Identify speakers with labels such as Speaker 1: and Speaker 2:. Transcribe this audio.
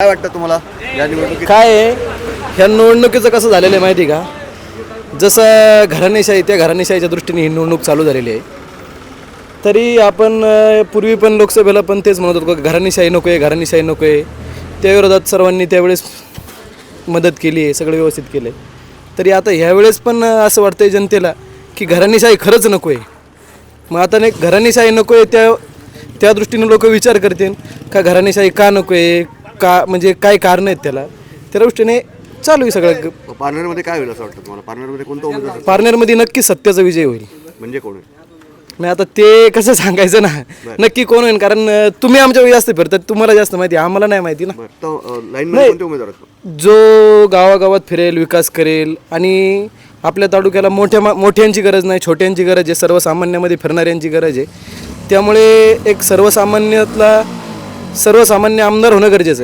Speaker 1: काय वाटतं तुम्हाला या निवडणुकीत?
Speaker 2: काय आहे? ह्या निवडणुकीचं कसं झालेलं आहे माहिती आहे का? जसं घराणेशाही त्या घराणेशाहीच्या दृष्टीने ही निवडणूक चालू झालेली आहे. तरी आपण अं, पूर्वी पण लोकसभेला पण तेच म्हणत होतो का घराणेशाही नको आहे घराणेशाही नको आहे. त्या विरोधात सर्वांनी त्यावेळेस मदत केली आहे सगळं व्यवस्थित केलं आहे तरी आता ह्यावेळेस पण अं, असं वाटतंय जनतेला की घराणेशाही खरंच नको आहे. मग आता नाही घराणेशाही नको आहे त्या त्या दृष्टीने लोक विचार करतील का घराणेशाही का नको आहे? का म्हणजे काय कारण आहेत त्याला? त्या दृष्टीने चालू आहे सगळं.
Speaker 1: पार्लरमध्ये काय होईल असं वाटतं तुम्हाला? पार्लरमध्ये कोणतं उमेदवार असेल?
Speaker 2: पार्नरमध्ये नक्की सत्याचा विजय होईल.
Speaker 1: म्हणजे कोण आहे?
Speaker 2: मग आता ते कसं सांगायचं ना नक्की कोण होईल? कारण अं, तुम्ही आमच्या जास्त फिरतात तुम्हाला जास्त माहिती आहे, आम्हाला नाही माहिती ना.
Speaker 1: बरं तो लाईनमध्ये कोणते उमेदवार आहेत?
Speaker 2: जो गावागावात फिरेल विकास करेल आणि आपल्या तालुक्याला मोठ्या मा- मोठ्यांची गरज नाही छोट्यांची गरज आहे सर्वसामान्यामध्ये फिरणाऱ्यांची गरज आहे. त्यामुळे एक सर्वसामान्यातला सर्वसामान्य आमदार होणं गरजेचं आहे.